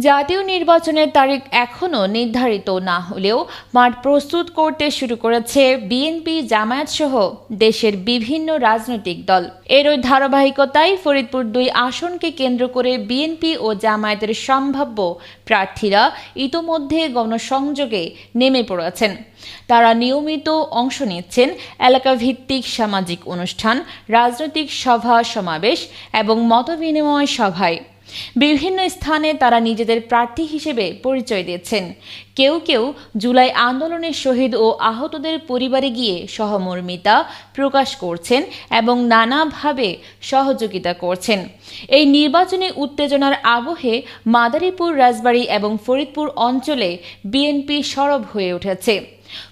জাতীয় নির্বাচনের তারিখ এখনও নির্ধারিত না হলেও মাঠ প্রস্তুত করতে শুরু করেছে বিএনপি জামায়াত সহ দেশের বিভিন্ন রাজনৈতিক দল। এরই ধারাবাহিকতায় ফরিদপুর দুই আসনকে কেন্দ্র করে বিএনপি ও জামায়াতের সম্ভাব্য প্রার্থীরা ইতোমধ্যে গণসংযোগে নেমে পড়েছেন। তারা নিয়মিত অংশ নিচ্ছেন এলাকা ভিত্তিক সামাজিক অনুষ্ঠান, রাজনৈতিক সভা সমাবেশ এবং মতবিনিময় সভায়। বিভিন্ন স্থানে তারা নিজেদের প্রার্থী হিসেবে পরিচয় দিয়েছেন। কেউ কেউ জুলাই আন্দোলনের শহীদ ও আহতদের পরিবারে গিয়ে সহমর্মিতা প্রকাশ করছেন এবং নানাভাবে সহযোগিতা করছেন। এই নির্বাচনী উত্তেজনার আবহে মাদারীপুর, রাজবাড়ী এবং ফরিদপুর অঞ্চলে বিএনপি সরব হয়ে উঠেছে।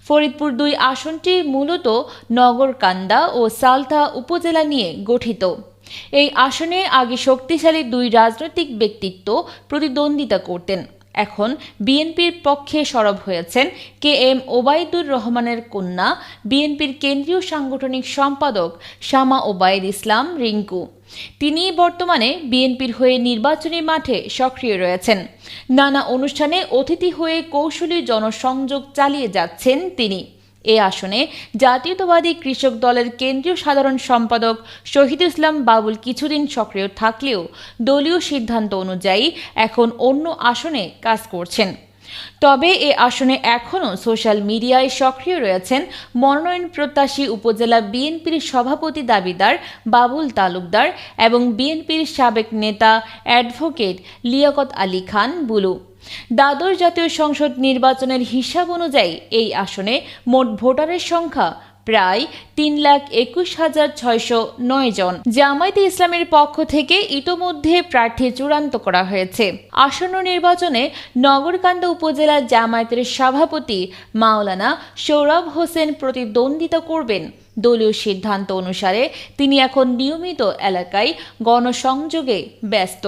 ফরিদপুর দুই আসনটি মূলত নগরকান্দা ও সালথা উপজেলা নিয়ে গঠিত। এই আসনে আগে শক্তিশালী দুই রাজনৈতিক ব্যক্তিত্ব প্রতিদ্বন্দ্বিতা করতেন। এখন বিএনপির পক্ষে সরব হয়েছেন কে এম ওবায়দুর রহমানের কন্যা, বিএনপির কেন্দ্রীয় সাংগঠনিক সম্পাদক শামা ওবায়দ ইসলাম রিঙ্কু। তিনি বর্তমানে বিএনপির হয়ে নির্বাচনী মাঠে সক্রিয় রয়েছেন। নানা অনুষ্ঠানে অতিথি হয়ে কৌশলী জনসংযোগ চালিয়ে যাচ্ছেন তিনি। এ আসনে জাতীয়তাবাদী কৃষক দলের কেন্দ্রীয় সাধারণ সম্পাদক শহীদ ইসলাম বাবুল কিছুদিন সক্রিয় থাকলেও দলীয় সিদ্ধান্ত অনুযায়ী এখন অন্য আসনে কাজ করছেন। তবে এ আসনে এখনও সোশ্যাল মিডিয়ায় সক্রিয় রয়েছেন মনোনয়ন প্রত্যাশী উপজেলা বিএনপির সভাপতি দাবিদার বাবুল তালুকদার এবং বিএনপির সাবেক নেতা অ্যাডভোকেট লিয়াকত আলী খান বুলু। দ্বাদশ জাতীয় সংসদ নির্বাচনের হিসাব অনুযায়ী এই আসনে মোট ভোটারের সংখ্যা প্রায় তিন লাখ একুশ হাজার ছয়শো নয় জন। জামায়াতে ইসলামের পক্ষ থেকে ইতোমধ্যে প্রার্থী চূড়ান্ত করা হয়েছে। আসন্ন নির্বাচনে নগরকান্দা উপজেলা জামায়াতের সভাপতি মাওলানা সৌরভ হোসেন প্রতিদ্বন্দ্বিতা করবেন। দলীয় সিদ্ধান্ত অনুসারে তিনি এখন নিয়মিত এলাকায় গণসংযোগে ব্যস্ত।